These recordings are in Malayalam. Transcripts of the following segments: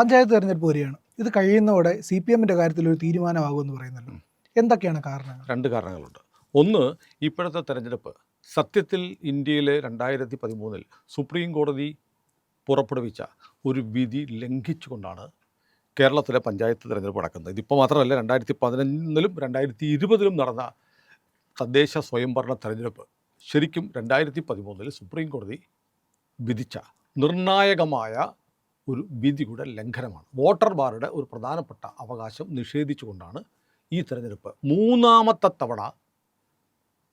പഞ്ചായത്ത് തെരഞ്ഞെടുപ്പ് വരികയാണ്. ഇത് കഴിയുന്നതോടെ സി പി എമ്മിന്റെ കാര്യത്തിൽ ഒരു തീരുമാനമാകുമെന്ന് പറയുന്നുണ്ട്. എന്തൊക്കെയാണ് കാരണങ്ങൾ? രണ്ട് കാരണങ്ങളുണ്ട്. ഒന്ന് ഇപ്പോഴത്തെ തെരഞ്ഞെടുപ്പ് സത്യത്തിൽ ഇന്ത്യയിലെ രണ്ടായിരത്തി പതിമൂന്നിൽ സുപ്രീം കോടതി പുറപ്പെടുവിച്ച ഒരു വിധി ലംഘിച്ചുകൊണ്ടാണ് കേരളത്തിലെ പഞ്ചായത്ത് തിരഞ്ഞെടുപ്പ് നടക്കുന്നത്. ഇതിപ്പോൾ മാത്രമല്ല രണ്ടായിരത്തി പതിനൊന്നിലും രണ്ടായിരത്തി ഇരുപതിലും നടന്ന തദ്ദേശ സ്വയംഭരണ തെരഞ്ഞെടുപ്പ് ശരിക്കും രണ്ടായിരത്തി പതിമൂന്നിൽ സുപ്രീം കോടതി വിധിച്ച നിർണായകമായ ഒരു വിധിയുടെ ലംഘനമാണ്. വോട്ടർമാരുടെ ഒരു പ്രധാനപ്പെട്ട അവകാശം നിഷേധിച്ചുകൊണ്ടാണ് ഈ തെരഞ്ഞെടുപ്പ്. മൂന്നാമത്തെ തവണ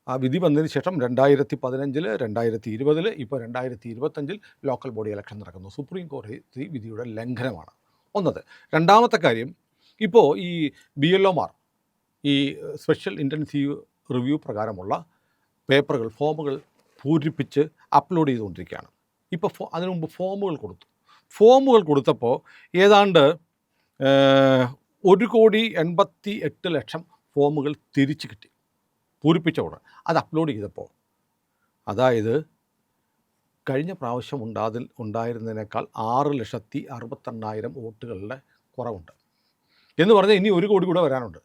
ആ വിധി വന്നതിന് ശേഷം രണ്ടായിരത്തി പതിനഞ്ചിൽ രണ്ടായിരത്തി ഇരുപതിൽ ഇപ്പോൾ രണ്ടായിരത്തി ഇരുപത്തഞ്ചിൽ ലോക്കൽ ബോഡി ഇലക്ഷൻ നടക്കുന്നു. സുപ്രീം കോടതി വിധിയുടെ ലംഘനമാണ്. ഒന്നത്. രണ്ടാമത്തെ കാര്യം ഇപ്പോൾ ഈ ബി എൽ ഒമാർ ഈ സ്പെഷ്യൽ ഇന്റൻസീവ് റിവ്യൂ പ്രകാരമുള്ള പേപ്പറുകൾ ഫോമുകൾ പൂരിപ്പിച്ച് അപ്ലോഡ് ചെയ്തുകൊണ്ടിരിക്കുകയാണ്. ഇപ്പോൾ അതിനു മുമ്പ് ഫോമുകൾ കൊടുത്തു. ഫോമുകൾ കൊടുത്തപ്പോൾ ഏതാണ്ട് ഒരു കോടി എൺപത്തി എട്ട് ലക്ഷം ഫോമുകൾ തിരിച്ചു കിട്ടി. പൂരിപ്പിച്ച ഉടൻ. അത് അപ്ലോഡ് ചെയ്തപ്പോൾ അതായത് കഴിഞ്ഞ പ്രാവശ്യം ഉണ്ടാതിൽ ഉണ്ടായിരുന്നതിനേക്കാൾ ആറ് ലക്ഷത്തി അറുപത്തെണ്ണായിരം വോട്ടുകളുടെ കുറവുണ്ട്. എന്ന് പറഞ്ഞാൽ ഇനി ഒരു കോടി കൂടെ വരാനുണ്ട്.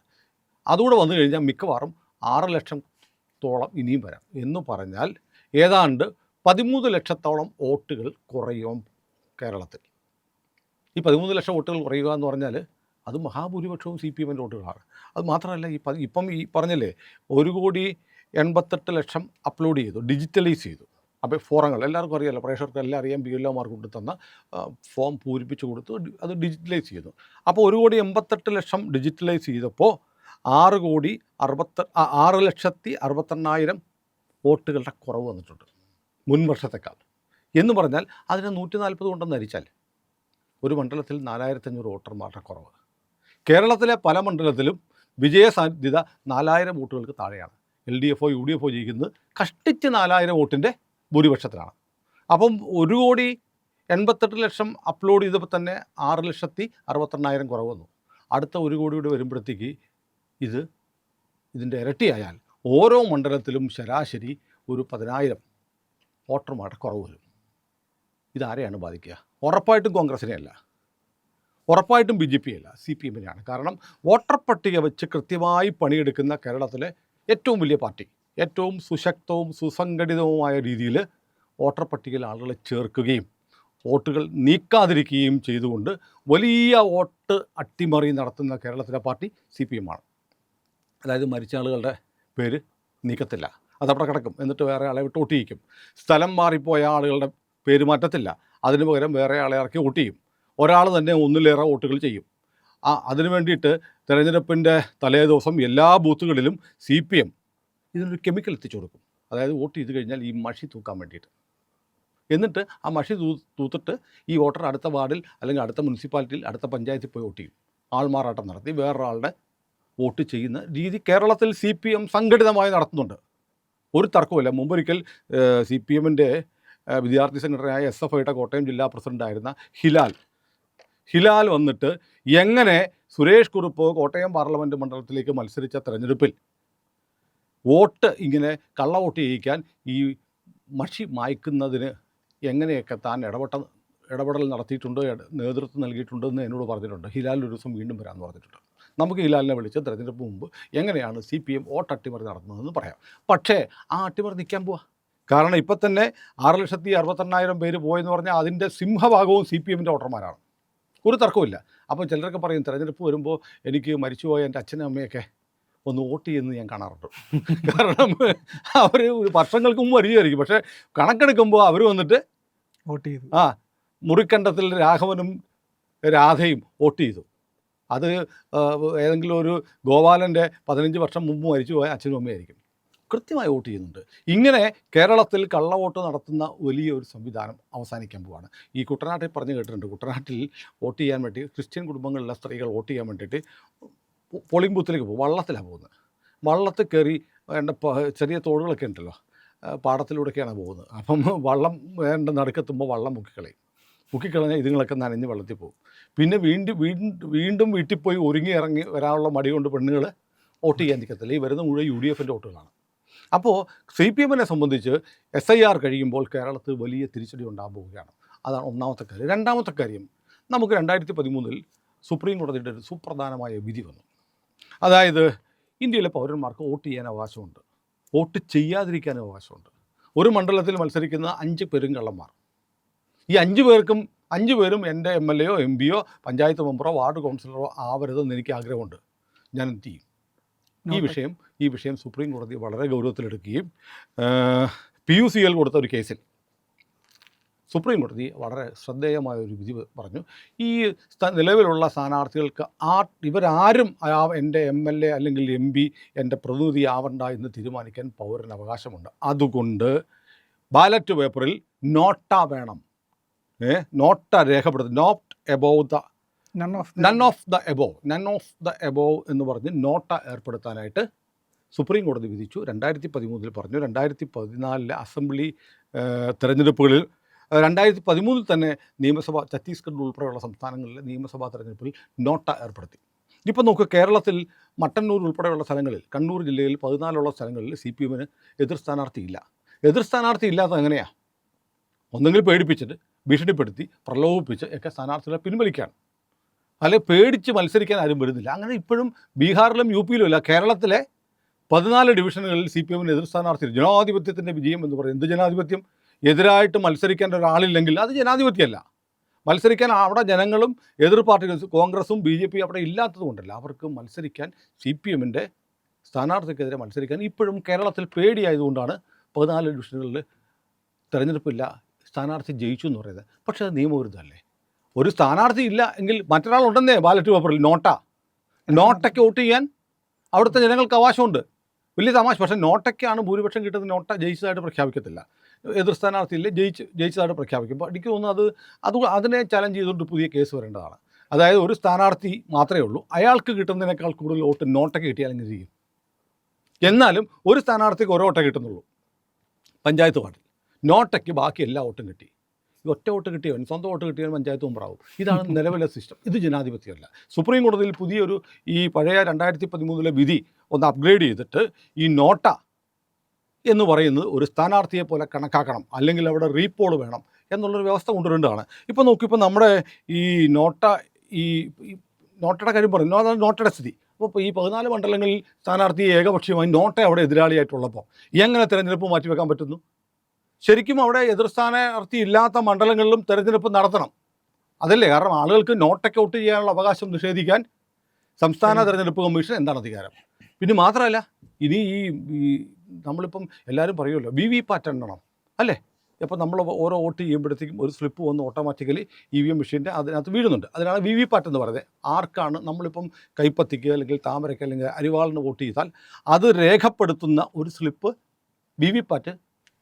അതുകൂടെ വന്നു കഴിഞ്ഞാൽ മിക്കവാറും ആറ് ലക്ഷത്തോളം ഇനിയും വരാം. എന്ന് പറഞ്ഞാൽ ഏതാണ്ട് പതിമൂന്ന് ലക്ഷത്തോളം വോട്ടുകൾ കുറയും കേരളത്തിൽ. ഈ പതിമൂന്ന് ലക്ഷം വോട്ടുകൾ കുറയുക എന്ന് പറഞ്ഞാൽ അത് മഹാഭൂരിപക്ഷവും സി പി എമ്മിന്റെ വോട്ടുകളാണ്. അത് മാത്രമല്ല ഈ ഇപ്പം ഈ പറഞ്ഞല്ലേ ഒരു കോടി എൺപത്തെട്ട് ലക്ഷം അപ്ലോഡ് ചെയ്തു ഡിജിറ്റലൈസ് ചെയ്തു. അപ്പോൾ ഫോറങ്ങൾ എല്ലാവർക്കും അറിയാമല്ലോ പ്രേക്ഷകർക്ക് എല്ലാം അറിയാം ബി എൽ ഒമാർക്ക് കൊണ്ട് തന്ന ഫോം പൂരിപ്പിച്ച് കൊടുത്തു അത് ഡിജിറ്റലൈസ് ചെയ്തു. അപ്പോൾ ഒരു കോടി എൺപത്തെട്ട് ലക്ഷം ഡിജിറ്റലൈസ് ചെയ്തപ്പോൾ ആറ് കോടി അറുപത്ത ആറ് ലക്ഷത്തി അറുപത്തെണ്ണായിരം വോട്ടുകളുടെ കുറവ് വന്നിട്ടുണ്ട് മുൻ വർഷത്തേക്കാൾ എന്ന് പറഞ്ഞാൽ അതിനെ നൂറ്റി നാൽപ്പത് കൊണ്ടെന്ന് ഹരിച്ചാൽ ഒരു മണ്ഡലത്തിൽ നാലായിരത്തഞ്ഞൂറ് വോട്ടർമാരുടെ കുറവ്. കേരളത്തിലെ പല മണ്ഡലത്തിലും വിജയ സാധ്യത നാലായിരം വോട്ടുകൾക്ക് താഴെയാണ്. എൽ ഡി എഫോ യു ഡി എഫോ ജയിക്കുന്നത് കഷ്ടിച്ച് നാലായിരം വോട്ടിന്റെ ഭൂരിപക്ഷത്തിലാണ്. അപ്പം ഒരു കോടി എൺപത്തെട്ട് ലക്ഷം അപ്ലോഡ് ചെയ്തപ്പോൾ തന്നെ ആറ് ലക്ഷത്തി അറുപത്തെണ്ണായിരം കുറവ് വന്നു. അടുത്ത ഒരു കോടി കൂടി വരുമ്പോഴത്തേക്ക് ഇത് ഇതിന്റെ ഇരട്ടിയായാൽ ഓരോ മണ്ഡലത്തിലും ശരാശരി ഒരു പതിനായിരം വോട്ടർമാരുടെ കുറവ് വരും. ഇതാരെയാണ് ബാധിക്കുക? ഉറപ്പായിട്ടും കോൺഗ്രസിനെ അല്ല. ഉറപ്പായിട്ടും ബി ജെ പി അല്ല സി പി എമ്മിനെയാണ് കാരണം വോട്ടർ പട്ടിക വെച്ച് കൃത്യമായി പണിയെടുക്കുന്ന കേരളത്തിലെ ഏറ്റവും വലിയ പാർട്ടി ഏറ്റവും സുശക്തവും സുസംഘടിതവുമായ രീതിയിൽ വോട്ടർ പട്ടികയിൽ ആളുകളെ ചേർക്കുകയും വോട്ടുകൾ നീക്കാതിരിക്കുകയും ചെയ്തുകൊണ്ട് വലിയ വോട്ട് അട്ടിമറി നടത്തുന്ന കേരളത്തിലെ പാർട്ടി സി പി എമ്മാണ് അതായത് മരിച്ച ആളുകളുടെ പേര് നീക്കത്തില്ല. അതവിടെ കിടക്കും. എന്നിട്ട് വേറെ ആളെ വിട്ട് ഒട്ടിയിരിക്കും സ്ഥലം മാറിപ്പോയ ആളുകളുടെ പേര് അതിനു അതിന് പകരം വേറെ ആളെ ഇറക്കി വോട്ട് ചെയ്യും. ഒരാൾ തന്നെ ഒന്നിലേറെ വോട്ടുകൾ ചെയ്യും. ആ അതിനു വേണ്ടിയിട്ട് തെരഞ്ഞെടുപ്പിന്റെ തലേ ദിവസം എല്ലാ ബൂത്തുകളിലും സി പി എം ഇതിനൊരു കെമിക്കൽ എത്തിച്ചു കൊടുക്കും. അതായത് വോട്ട് ചെയ്ത് കഴിഞ്ഞാൽ ഈ മഷി തൂക്കാൻ വേണ്ടിയിട്ട്. എന്നിട്ട് ആ മഷി തൂ തൂത്തിട്ട് ഈ വോട്ടർ അടുത്ത വാർഡിൽ അല്ലെങ്കിൽ അടുത്ത മുനിസിപ്പാലിറ്റിയിൽ അടുത്ത പഞ്ചായത്തിൽ പോയി വോട്ട് ചെയ്യും. ആൾമാറാട്ടം നടത്തി വേറൊരാളുടെ വോട്ട് ചെയ്യുന്ന രീതി കേരളത്തിൽ സി പി എം സംഘടിതമായി നടത്തുന്നുണ്ട്. ഒരു തർക്കവുമില്ല. മുമ്പൊരിക്കൽ സി പി എമ്മിന്റെ വിദ്യാർത്ഥി സംഘടനയായ എസ് എഫ് ഐയുടെ കോട്ടയം ജില്ലാ പ്രസിഡന്റായിരുന്ന ഹിലാൽ. ഹിലാൽ വന്നിട്ട് എങ്ങനെ സുരേഷ് കുറുപ്പ് കോട്ടയം പാർലമെന്റ് മണ്ഡലത്തിലേക്ക് മത്സരിച്ച തെരഞ്ഞെടുപ്പിൽ വോട്ട് ഇങ്ങനെ കള്ള വോട്ട് ചെയ്യിക്കാൻ ഈ മഷി മായ്ക്കുന്നതിന് എങ്ങനെയൊക്കെ താൻ ഇടപെട്ട ഇടപെടൽ നടത്തിയിട്ടുണ്ട് നേതൃത്വം നൽകിയിട്ടുണ്ട് എന്ന് എന്നോട് പറഞ്ഞിട്ടുണ്ട്. ഹിലാൽ ഒരു ദിവസം വീണ്ടും വരാമെന്ന് പറഞ്ഞിട്ടുണ്ട്. നമുക്ക് ഹിലാലിനെ വിളിച്ച് തെരഞ്ഞെടുപ്പ് മുമ്പ് എങ്ങനെയാണ് സി പി എം വോട്ട് അട്ടിമറി നടത്തുന്നതെന്ന് പറയാം. പക്ഷേ ആ അട്ടിമറി നിൽക്കാൻ പോവാ. കാരണം ഇപ്പം തന്നെ ആറ് ലക്ഷത്തി അറുപത്തെണ്ണായിരം പേര് പോയെന്ന് പറഞ്ഞാൽ അതിന്റെ സിംഹഭാഗവും സി പി എമ്മിന്റെ വോട്ടർമാരാണ്. ഒരു തർക്കമില്ല അപ്പോൾ ചിലരൊക്കെ പറയും തിരഞ്ഞെടുപ്പ് വരുമ്പോൾ എനിക്ക് മരിച്ചുപോയ എന്റെ അച്ഛനും അമ്മയൊക്കെ ഒന്ന് വോട്ട് ചെയ്യുന്നത് ഞാൻ കാണാറുണ്ട്. കാരണം അവർ വർഷങ്ങൾക്ക് മുമ്പ് അറിയുമായിരിക്കും പക്ഷേ കണക്കെടുക്കുമ്പോൾ അവർ വന്നിട്ട് വോട്ട് ചെയ്തു. ആ മുറിക്കണ്ടത്തിൽ രാഘവനും രാധയും വോട്ട് ചെയ്തു. അത് ഏതെങ്കിലും ഒരു ഗോപാലന്റെ പതിനഞ്ച് വർഷം മുമ്പ് മരിച്ചു പോയ അച്ഛനും അമ്മയായിരിക്കും. കൃത്യമായി വോട്ട് ചെയ്യുന്നുണ്ട്. ഇങ്ങനെ കേരളത്തിൽ കള്ളവോട്ട് നടത്തുന്ന വലിയ ഒരു സംവിധാനം അവസാനിക്കാൻ പോവാണ്. ഈ കുട്ടനാട്ടിൽ പറഞ്ഞു കേട്ടിട്ടുണ്ട്. കുട്ടനാട്ടിൽ വോട്ട് ചെയ്യാൻ വേണ്ടി ക്രിസ്ത്യൻ കുടുംബങ്ങളിലെ സ്ത്രീകൾ വോട്ട് ചെയ്യാൻ വേണ്ടിയിട്ട് പോളിംഗ് ബൂത്തിലേക്ക് പോകും. വള്ളത്തിലാണ് പോകുന്നത്. വള്ളത്തിൽ കയറി വേണ്ട ചെറിയ തോടുകളൊക്കെ ഉണ്ടല്ലോ. പാടത്തിലൂടെയൊക്കെയാണ് പോകുന്നത്. അപ്പം വള്ളം വേണ്ട നടുക്കെത്തുമ്പോൾ വള്ളം മുക്കിക്കളയും. മുക്കിക്കളഞ്ഞാൽ ഇതുങ്ങളൊക്കെ നനഞ്ഞ് വെള്ളത്തിൽ പോകും. പിന്നെ വീണ്ടും വീണ്ടും വീണ്ടും വീട്ടിൽ പോയി ഒരുങ്ങി ഇറങ്ങി വരാനുള്ള മടി കൊണ്ട് പെണ്ണുങ്ങൾ വോട്ട് ചെയ്യാൻ നിൽക്കത്തില്ല. ഈ വരുന്ന മുഴുവൻ യു ഡി എഫിന്റെ വോട്ടുകളാണ്. അപ്പോൾ സി പി എമ്മിനെ സംബന്ധിച്ച് എസ് ഐ ആർ കഴിയുമ്പോൾ കേരളത്തിൽ വലിയ തിരിച്ചടി ഉണ്ടാകാൻ പോവുകയാണ്. അതാണ് ഒന്നാമത്തെ കാര്യം. രണ്ടാമത്തെ കാര്യം നമുക്ക് രണ്ടായിരത്തി പതിമൂന്നിൽ സുപ്രീം കോടതിയുടെ ഒരു സുപ്രധാനമായ വിധി വന്നു. അതായത് ഇന്ത്യയിലെ പൗരന്മാർക്ക് വോട്ട് ചെയ്യാൻ അവകാശമുണ്ട്. വോട്ട് ചെയ്യാതിരിക്കാൻ അവകാശമുണ്ട്. ഒരു മണ്ഡലത്തിൽ മത്സരിക്കുന്ന അഞ്ച് പെരുങ്കള്ളന്മാർ ഈ അഞ്ച് പേർക്കും അഞ്ച് പേരും എന്റെ എം എൽ എയോ എം പിയോ പഞ്ചായത്ത് മെമ്പറോ വാർഡ് കൗൺസിലറോ ആവരുതെന്ന് എനിക്ക് ആഗ്രഹമുണ്ട്. ഞാൻ എന്ത് ചെയ്യും? ഈ വിഷയം ഈ വിഷയം സുപ്രീം കോടതി വളരെ ഗൗരവത്തിലെടുക്കുകയും പി യു സി എൽ കൊടുത്ത ഒരു കേസിൽ സുപ്രീം കോടതി വളരെ ശ്രദ്ധേയമായ ഒരു വിധി പറഞ്ഞു. ഈ നിലവിലുള്ള സ്ഥാനാർത്ഥികൾക്ക് ആ ഇവരാരും എന്റെ എം എൽ എ അല്ലെങ്കിൽ എം പി എന്റെ പ്രതിനിധി ആവണ്ട എന്ന് തീരുമാനിക്കാൻ പൗരന് അവകാശമുണ്ട് അതുകൊണ്ട് ബാലറ്റ് പേപ്പറിൽ നോട്ട വേണം. ഏ നോട്ട രേഖപ്പെടുത്തും not above the none of the above none of the above എന്ന് പറഞ്ഞ് നോട്ട ഏർപ്പെടുത്താനായിട്ട് സുപ്രീം കോടതി വിധിച്ചു. രണ്ടായിരത്തി പതിമൂന്നിൽ പറഞ്ഞു. രണ്ടായിരത്തി പതിനാലിലെ അസംബ്ലി തെരഞ്ഞെടുപ്പുകളിൽ രണ്ടായിരത്തി പതിമൂന്നിൽ തന്നെ നിയമസഭ ഛത്തീസ്ഗഡ് ഉൾപ്പെടെയുള്ള സംസ്ഥാനങ്ങളിലെ നിയമസഭാ തെരഞ്ഞെടുപ്പിൽ നോട്ട ഏർപ്പെടുത്തി. ഇപ്പം നോക്കുക കേരളത്തിൽ മട്ടന്നൂർ ഉൾപ്പെടെയുള്ള സ്ഥലങ്ങളിൽ കണ്ണൂർ ജില്ലയിൽ പതിനാലുള്ള സ്ഥലങ്ങളിൽ സി പി എമ്മിന് എതിർ സ്ഥാനാർത്ഥിയില്ല എതിർ സ്ഥാനാർത്ഥി ഇല്ലാത്തത് എങ്ങനെയാണ് ഒന്നെങ്കിൽ പേടിപ്പിച്ചിട്ട് ഭീഷണിപ്പെടുത്തി പ്രലോഭിപ്പിച്ച് ഒക്കെ സ്ഥാനാർത്ഥികളെ പിൻവലിക്കുകയാണ് അല്ലെ പേടിച്ച് മത്സരിക്കാൻ ആരും വരുന്നില്ല. അങ്ങനെ ഇപ്പോഴും ബീഹാറിലും യു പിയിലും അല്ല കേരളത്തിലെ പതിനാല് ഡിവിഷനുകളിൽ സി പി എമ്മിന് എതിർ സ്ഥാനാർത്ഥി ജനാധിപത്യത്തിന്റെ വിജയം എന്ന് പറയും എന്ത് ജനാധിപത്യം? എതിരായിട്ട് മത്സരിക്കാൻ ഒരാളില്ലെങ്കിൽ അത് ജനാധിപത്യമല്ല. മത്സരിക്കാൻ അവിടെ ജനങ്ങളും എതിർ പാർട്ടികൾ കോൺഗ്രസും ബി ജെ പി അവിടെ ഇല്ലാത്തത് കൊണ്ടല്ല. അവർക്ക് മത്സരിക്കാൻ സി പി എമ്മിന്റെ സ്ഥാനാർത്ഥിക്കെതിരെ മത്സരിക്കാൻ ഇപ്പോഴും കേരളത്തിൽ പേടിയായതുകൊണ്ടാണ് പതിനാല് ഡിവിഷനുകളിൽ തെരഞ്ഞെടുപ്പില്ല സ്ഥാനാർത്ഥി ജയിച്ചു എന്ന് പറയുന്നത്. പക്ഷേ അത് നിയമവിരുദ്ധമല്ലേ? ഒരു സ്ഥാനാർത്ഥി ഇല്ല എങ്കിൽ മറ്റൊരാളുണ്ടെന്നേ ബാലറ്റ് പേപ്പറിൽ നോട്ട. നോട്ടയ്ക്ക് വോട്ട് ചെയ്യാൻ അവിടുത്തെ ജനങ്ങൾക്ക് അവകാശമുണ്ട്. വലിയ തമാശ പക്ഷേ നോട്ടയ്ക്കാണ് ഭൂരിപക്ഷം കിട്ടുന്നത്. നോട്ട ജയിച്ചതായിട്ട് പ്രഖ്യാപിക്കത്തില്ല. എതിർ സ്ഥാനാർത്ഥി ഇല്ലേ ജയിച്ച് ജയിച്ചതായിട്ട് പ്രഖ്യാപിക്കും. അപ്പോൾ എനിക്ക് തോന്നുന്നു അത് അത് അതിനെ ചലഞ്ച് ചെയ്തുകൊണ്ട് പുതിയ കേസ് വരേണ്ടതാണ്. അതായത് ഒരു സ്ഥാനാർത്ഥി മാത്രമേ ഉള്ളൂ. അയാൾക്ക് കിട്ടുന്നതിനേക്കാൾ കൂടുതൽ വോട്ട് നോട്ടയ്ക്ക് കിട്ടിയാൽ എങ്ങനെ ചെയ്യും? എന്നാലും ഒരു സ്ഥാനാർത്ഥിക്ക് ഒരു വോട്ടേ കിട്ടുന്നുള്ളൂ. പഞ്ചായത്ത് വാർഡിൽ. നോട്ടയ്ക്ക് ബാക്കി എല്ലാ വോട്ടും കിട്ടി. ഒറ്റ വോട്ട് കിട്ടിയവൻ സ്വന്തം വോട്ട് കിട്ടിയവൻ പഞ്ചായത്ത് മെമ്പറാവും. ഇതാണ് നിലവിലെ സിസ്റ്റം ഇത് ജനാധിപത്യമല്ല. സുപ്രീം കോടതിയിൽ പുതിയൊരു ഈ പഴയ രണ്ടായിരത്തി പതിമൂന്നിലെ വിധി ഒന്ന് അപ്ഗ്രേഡ് ചെയ്തിട്ട് ഈ നോട്ട എന്ന് പറയുന്നത് ഒരു സ്ഥാനാർത്ഥിയെ പോലെ കണക്കാക്കണം. അല്ലെങ്കിൽ അവിടെ റീപോൾ വേണം എന്നുള്ളൊരു വ്യവസ്ഥ കൊണ്ടുവരേണ്ടതാണ്. ഇപ്പോൾ നോക്കൂ ഇപ്പോൾ നമ്മുടെ ഈ നോട്ട ഈ ഈ നോട്ടയുടെ കാര്യം പറഞ്ഞു അതാണ് നോട്ടയുടെ സ്ഥിതി. അപ്പോൾ ഈ പതിനാല് മണ്ഡലങ്ങളിൽ സ്ഥാനാർത്ഥി ഏകപക്ഷീയമായി നോട്ട അവിടെ എതിരാളിയായിട്ടുള്ളപ്പോൾ എങ്ങനെ തിരഞ്ഞെടുപ്പ് മാറ്റിവെക്കാൻ പറ്റുന്നു? ശരിക്കും അവിടെ എതിർ സ്ഥാനാർത്ഥി ഇല്ലാത്ത മണ്ഡലങ്ങളിലും തെരഞ്ഞെടുപ്പ് നടത്തണം. അതല്ലേ? കാരണം ആളുകൾക്ക് നോട്ടൊക്കെ ഔട്ട് ചെയ്യാനുള്ള അവകാശം നിഷേധിക്കാൻ സംസ്ഥാന തെരഞ്ഞെടുപ്പ് കമ്മീഷൻ എന്താണ് അധികാരം? പിന്നെ മാത്രമല്ല ഇനി ഈ നമ്മളിപ്പം എല്ലാവരും പറയുമല്ലോ വി വി പാറ്റ് എണ്ണണം അല്ലേ? അപ്പോൾ നമ്മൾ ഓരോ വോട്ട് ചെയ്യുമ്പോഴത്തേക്കും ഒരു സ്ലിപ്പ് വന്ന് ഓട്ടോമാറ്റിക്കലി ഇ വി എം മെഷീന്റെ അതിനകത്ത് വീഴുന്നുണ്ട്. അതിനാണ് വി വി പാറ്റ് എന്ന് പറയുന്നത്. ആർക്കാണ് നമ്മളിപ്പം കൈപ്പത്തിക്ക് അല്ലെങ്കിൽ താമരയ്ക്ക് അല്ലെങ്കിൽ അരിവാളിന് വോട്ട് ചെയ്താൽ അത് രേഖപ്പെടുത്തുന്ന ഒരു സ്ലിപ്പ് വി വി പാറ്റ്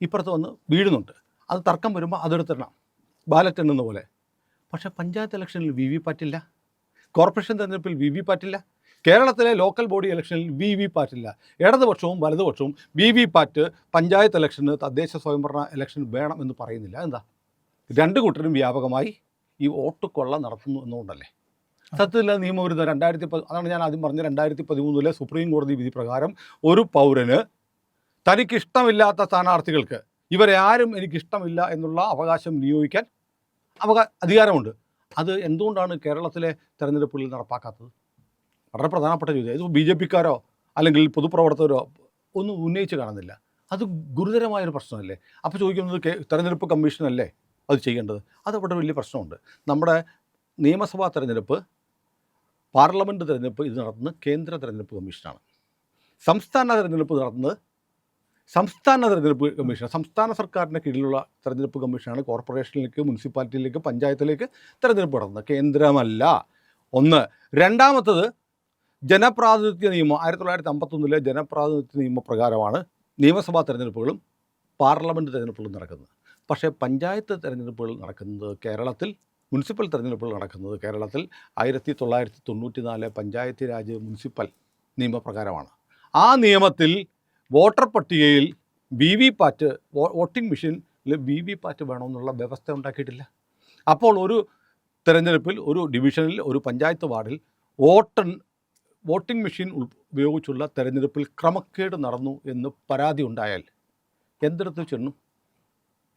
ഇപ്പുറത്ത് വന്ന് വീഴുന്നുണ്ട്. അത് തർക്കം വരുമ്പോൾ അതെടുത്തിടണം. ബാലറ്റ് എണ്ണുന്ന പോലെ. പക്ഷേ പഞ്ചായത്ത് ഇലക്ഷനിൽ വി വി പാറ്റില്ല. കോർപ്പറേഷൻ തെരഞ്ഞെടുപ്പിൽ വി വി പാറ്റില്ല. കേരളത്തിലെ ലോക്കൽ ബോഡി ഇലക്ഷനിൽ വി വി പാറ്റില്ല. ഇടതുപക്ഷവും വലതുപക്ഷവും വി വി പാറ്റ് പഞ്ചായത്ത് ഇലക്ഷന് തദ്ദേശ സ്വയംഭരണ ഇലക്ഷൻ വേണം എന്ന് പറയുന്നില്ല. എന്താ രണ്ട് കൂട്ടരും വ്യാപകമായി ഈ വോട്ട് കൊള്ള നടത്തുന്നു എന്നുകൊണ്ടല്ലേ? സത്യത്തില്ല നിയമവിരുദ്ധം രണ്ടായിരത്തി അതാണ് ഞാൻ ആദ്യം പറഞ്ഞ രണ്ടായിരത്തി പതിമൂന്നിലെ സുപ്രീം കോടതി വിധി പ്രകാരം ഒരു പൗരന് തനിക്കിഷ്ടമില്ലാത്ത സ്ഥാനാർത്ഥികൾക്ക് ഇവരെ ആരും എനിക്കിഷ്ടമില്ല എന്നുള്ള അവകാശം നിയോഗിക്കാൻ അവകാ അധികാരമുണ്ട്. അത് എന്തുകൊണ്ടാണ് കേരളത്തിലെ തെരഞ്ഞെടുപ്പുകളിൽ നടപ്പാക്കാത്തത്? വളരെ പ്രധാനപ്പെട്ട ചോദ്യം. ഇത് ബി ജെ പിക്കാരോ അല്ലെങ്കിൽ പൊതുപ്രവർത്തകരോ ഒന്നും ഉന്നയിച്ച് കാണുന്നില്ല. അത് ഗുരുതരമായൊരു പ്രശ്നമല്ലേ? അപ്പോൾ ചോദിക്കുന്നത് തെരഞ്ഞെടുപ്പ് കമ്മീഷനല്ലേ അത് ചെയ്യേണ്ടത്? അത് അവിടെ വലിയ പ്രശ്നമുണ്ട്. നമ്മുടെ നിയമസഭാ തെരഞ്ഞെടുപ്പ് പാർലമെന്റ് തെരഞ്ഞെടുപ്പ് ഇത് നടത്തുന്നത് കേന്ദ്ര തെരഞ്ഞെടുപ്പ് കമ്മീഷനാണ്. സംസ്ഥാന തെരഞ്ഞെടുപ്പ് നടത്തുന്നത് സംസ്ഥാന തെരഞ്ഞെടുപ്പ് കമ്മീഷൻ സംസ്ഥാന സർക്കാരിന്റെ കീഴിലുള്ള തെരഞ്ഞെടുപ്പ് കമ്മീഷനാണ് കോർപ്പറേഷനിലേക്ക് മുനിസിപ്പാലിറ്റിയിലേക്ക് പഞ്ചായത്തിലേക്ക് തെരഞ്ഞെടുപ്പ് നടത്തുന്നത്. കേന്ദ്രമല്ല. ഒന്ന്. രണ്ടാമത്തത് ജനപ്രാതിനിധ്യ നിയമം. ആയിരത്തി തൊള്ളായിരത്തി അമ്പത്തൊന്നിലെ ജനപ്രാതിനിധ്യ നിയമപ്രകാരമാണ് നിയമസഭാ തെരഞ്ഞെടുപ്പുകളും പാർലമെന്റ് തെരഞ്ഞെടുപ്പുകളും നടക്കുന്നത്. പക്ഷേ പഞ്ചായത്ത് തെരഞ്ഞെടുപ്പുകൾ നടക്കുന്നത് കേരളത്തിൽ മുനിസിപ്പൽ തെരഞ്ഞെടുപ്പുകൾ നടക്കുന്നത് കേരളത്തിൽ ആയിരത്തി തൊള്ളായിരത്തി തൊണ്ണൂറ്റി നാല് പഞ്ചായത്ത് രാജ് മുനിസിപ്പൽ നിയമപ്രകാരമാണ്. ആ നിയമത്തിൽ വോട്ടർ പട്ടികയിൽ വി വി പാറ്റ് വോട്ടിംഗ് മെഷീനിൽ വി വി പാറ്റ് വേണമെന്നുള്ള വ്യവസ്ഥ ഉണ്ടാക്കിയിട്ടില്ല. അപ്പോൾ ഒരു തിരഞ്ഞെടുപ്പിൽ ഒരു ഡിവിഷനിൽ ഒരു പഞ്ചായത്ത് വാർഡിൽ വോട്ടൺ വോട്ടിംഗ് മെഷീൻ ഉപയോഗിച്ചുള്ള തെരഞ്ഞെടുപ്പിൽ ക്രമക്കേട് നടന്നു എന്ന് പരാതി ഉണ്ടായാൽ എന്തെടുത്ത് ചെന്നു?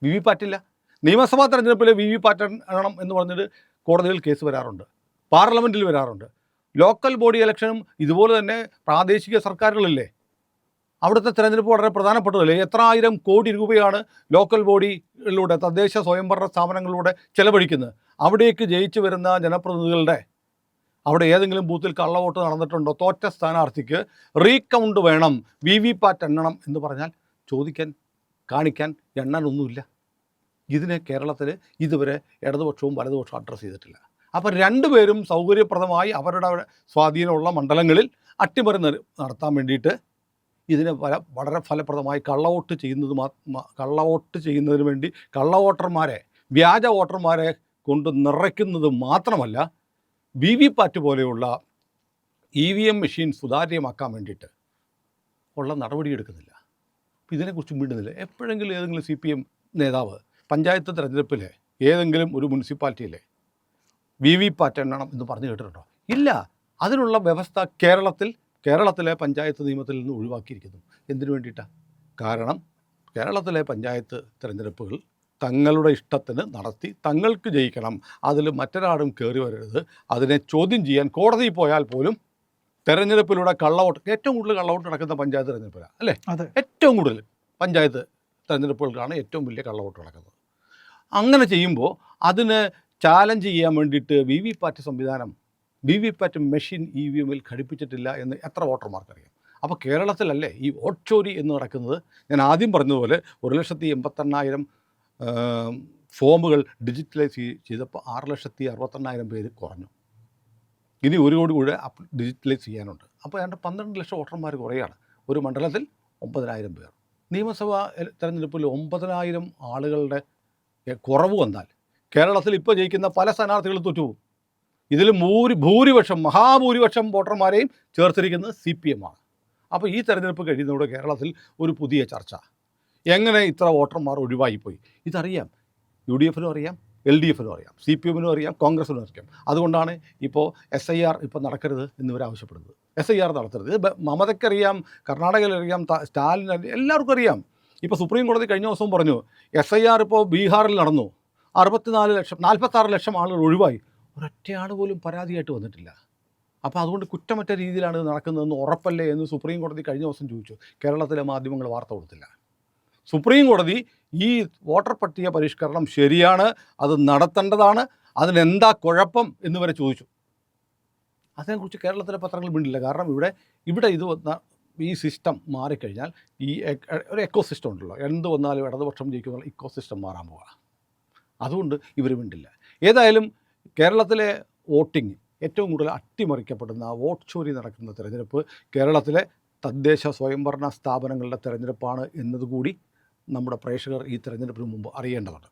വി വി പാറ്റില്ല. നിയമസഭാ തെരഞ്ഞെടുപ്പിൽ വി വി പാറ്റ് എണ്ണം എന്ന് പറഞ്ഞിട്ട് കോടതിയിൽ കേസ് വരാറുണ്ട്. പാർലമെന്റിൽ വരാറുണ്ട്. ലോക്കൽ ബോഡി ഇലക്ഷനും ഇതുപോലെ തന്നെ പ്രാദേശിക സർക്കാരുകളില്ലേ? അവിടുത്തെ തെരഞ്ഞെടുപ്പ് വളരെ പ്രധാനപ്പെട്ടതല്ലേ? എത്ര ആയിരം കോടി രൂപയാണ് ലോക്കൽ ബോഡിയിലൂടെ തദ്ദേശ സ്വയംഭരണ സ്ഥാപനങ്ങളിലൂടെ ചെലവഴിക്കുന്നത്? അവിടേക്ക് ജയിച്ചു വരുന്ന ജനപ്രതിനിധികളുടെ അവിടെ ഏതെങ്കിലും ബൂത്തിൽ കള്ളവോട്ട് നടന്നിട്ടുണ്ടോ? തോറ്റ സ്ഥാനാർത്ഥിക്ക് റീകൗണ്ട് വേണം വി വി പാറ്റ് എണ്ണണം എന്ന് പറഞ്ഞാൽ ചോദിക്കാൻ കാണിക്കാൻ എണ്ണാനൊന്നുമില്ല. ഇതിനെ കേരളത്തിൽ ഇതുവരെ ഇടതുപക്ഷവും വലതുപക്ഷവും അഡ്രസ്സ് ചെയ്തിട്ടില്ല. അപ്പോൾ രണ്ടുപേരും സൗകര്യപ്രദമായി അവരുടെ സ്വാധീനമുള്ള മണ്ഡലങ്ങളിൽ അട്ടിമറി നടത്താൻ വേണ്ടിയിട്ട് ഇതിനെ വല വളരെ ഫലപ്രദമായി കള്ളവോട്ട് ചെയ്യുന്നത് കള്ളവോട്ട് ചെയ്യുന്നതിന് വേണ്ടി കള്ളവോട്ടർമാരെ വ്യാജ വോട്ടർമാരെ കൊണ്ട് നിറയ്ക്കുന്നത് മാത്രമല്ല വി വി പാറ്റ് പോലെയുള്ള ഇ വി എം മെഷീൻ സുതാര്യമാക്കാൻ വേണ്ടിയിട്ട് ഉള്ള നടപടിയെടുക്കുന്നില്ല. ഇതിനെക്കുറിച്ച് മിണ്ടുന്നില്ല. എപ്പോഴെങ്കിലും ഏതെങ്കിലും സി പി എം നേതാവ് പഞ്ചായത്ത് തെരഞ്ഞെടുപ്പിലെ ഏതെങ്കിലും ഒരു മുനിസിപ്പാലിറ്റിയിലെ വി വി പാറ്റ് എണ്ണണം എന്ന് പറഞ്ഞു കേട്ടിട്ടുണ്ടോ? ഇല്ല. അതിനുള്ള വ്യവസ്ഥ കേരളത്തിൽ കേരളത്തിലെ പഞ്ചായത്ത് നിയമത്തിൽ നിന്ന് ഒഴിവാക്കിയിരിക്കുന്നു. എന്തിനു വേണ്ടിയിട്ടാണ് കാരണം കേരളത്തിലെ പഞ്ചായത്ത് തിരഞ്ഞെടുപ്പുകൾ തങ്ങളുടെ ഇഷ്ടത്തിന് നടത്തി തങ്ങൾക്ക് ജയിക്കണം. അതിൽ മറ്റൊരാളും കയറി വരരുത്. അതിനെ ചോദ്യം ചെയ്യാൻ കോടതിയിൽ പോയാൽ പോലും തെരഞ്ഞെടുപ്പിലൂടെ കള്ളവോട്ട് ഏറ്റവും കൂടുതൽ കള്ളവോട്ട് നടക്കുന്ന പഞ്ചായത്ത് തെരഞ്ഞെടുപ്പിലാണ് അല്ലേ? അതെ. ഏറ്റവും കൂടുതൽ പഞ്ചായത്ത് തെരഞ്ഞെടുപ്പുകൾക്കാണ് ഏറ്റവും വലിയ കള്ളവോട്ട് നടക്കുന്നത്. അങ്ങനെ ചെയ്യുമ്പോൾ അതിന് ചാലഞ്ച് ചെയ്യാൻ വേണ്ടിയിട്ട് വി വി പാറ്റ് സംവിധാനം V V PAT machine E V എമ്മിൽ ഘടിപ്പിച്ചിട്ടില്ല എന്ന് എത്ര വോട്ടർമാർക്കറിയാം? അപ്പോൾ കേരളത്തിലല്ലേ ഈ വോട്ട് ചോരി എന്ന് നടക്കുന്നത്? ഞാൻ ആദ്യം പറഞ്ഞതുപോലെ ഒരു ലക്ഷത്തി എൺപത്തെണ്ണായിരം ഫോമുകൾ ഡിജിറ്റലൈസ് ചെയ്തപ്പോൾ ആറ് ലക്ഷത്തി അറുപത്തെണ്ണായിരം പേര് കുറഞ്ഞു. ഇനി ഒരു കോടി കൂടെ ഡിജിറ്റലൈസ് ചെയ്യാനുണ്ട്. അപ്പോൾ ഏതാണ്ട് പന്ത്രണ്ട് ലക്ഷം വോട്ടർമാർ കുറയാണ്. ഒരു മണ്ഡലത്തിൽ ഒമ്പതിനായിരം പേർ. നിയമസഭാ തെരഞ്ഞെടുപ്പിൽ ഒമ്പതിനായിരം ആളുകളുടെ കുറവ് വന്നാൽ കേരളത്തിൽ ഇപ്പോൾ ജയിക്കുന്ന പല സ്ഥാനാർത്ഥികളും തോറ്റുപോകും. ഇതിൽ ഭൂരി ഭൂരിപക്ഷം മഹാഭൂരിപക്ഷം വോട്ടർമാരെയും ചേർത്തിരിക്കുന്നത് സി പി ആണ്. അപ്പോൾ ഈ തെരഞ്ഞെടുപ്പ് കഴിയുന്നതോടെ കേരളത്തിൽ ഒരു പുതിയ ചർച്ച. എങ്ങനെ ഇത്ര വോട്ടർമാർ ഒഴിവായിപ്പോയി? ഇതറിയാം. യു ഡി എഫിനും അറിയാം എൽ ഡി എഫിനും അറിയാം സി പി എമ്മിനും അറിയാം കോൺഗ്രസിനും അറിയാം. അതുകൊണ്ടാണ് ഇപ്പോൾ എസ് ഐ ആർ ഇപ്പോൾ നടക്കരുത് എന്നിവർ ആവശ്യപ്പെടുന്നത്. എസ് ഐ ആർ നടത്തരുത്. ഇത് മമതയ്ക്കറിയാം കർണാടകയിലറിയാം സ്റ്റാലിൻ എല്ലാവർക്കും അറിയാം. ഇപ്പോൾ സുപ്രീം കോടതി കഴിഞ്ഞ ദിവസവും പറഞ്ഞു എസ് ഐ ആർ ഇപ്പോൾ ബീഹാറിൽ നടന്നു. അറുപത്തിനാല് ലക്ഷം നാൽപ്പത്താറ് ലക്ഷം ആളുകൾ ഒഴിവായി. ഒരൊറ്റയാൾ പോലും പരാതിയായിട്ട് വന്നിട്ടില്ല. അപ്പോൾ അതുകൊണ്ട് കുറ്റമറ്റ രീതിയിലാണ് നടക്കുന്നതെന്ന് ഉറപ്പല്ലേ എന്ന് സുപ്രീം കോടതി കഴിഞ്ഞ ദിവസം ചോദിച്ചു. കേരളത്തിലെ മാധ്യമങ്ങൾ വാർത്ത കൊടുത്തില്ല. സുപ്രീം കോടതി ഈ വോട്ടർ പട്ടിക പരിഷ്കരണം ശരിയാണ് അത് നടത്തേണ്ടതാണ് അതിനെന്താ കുഴപ്പം എന്ന് വരെ ചോദിച്ചു. അതിനെക്കുറിച്ച് കേരളത്തിലെ പത്രങ്ങൾ മിണ്ടില്ല. കാരണം ഇവിടെ ഇവിടെ ഇത് വന്ന ഈ സിസ്റ്റം മാറിക്കഴിഞ്ഞാൽ ഈ ഒരു എക്കോ സിസ്റ്റം ഉണ്ടല്ലോ. എന്ത് വന്നാലും ഇടതുപക്ഷം ജയിക്കുന്ന ഇക്കോ സിസ്റ്റം മാറാൻ പോവുക. അതുകൊണ്ട് ഇവർ മിണ്ടില്ല. ഏതായാലും കേരളത്തിലെ വോട്ടിംഗ് ഏറ്റവും കൂടുതൽ അട്ടിമറിക്കപ്പെടുന്ന വോട്ട് ചോരി നടക്കുന്ന തെരഞ്ഞെടുപ്പ് കേരളത്തിലെ തദ്ദേശ സ്വയംഭരണ സ്ഥാപനങ്ങളുടെ തെരഞ്ഞെടുപ്പാണ് എന്നതുകൂടി നമ്മുടെ പ്രേക്ഷകർ ഈ തെരഞ്ഞെടുപ്പിന് മുമ്പ് അറിയേണ്ടതുണ്ട്.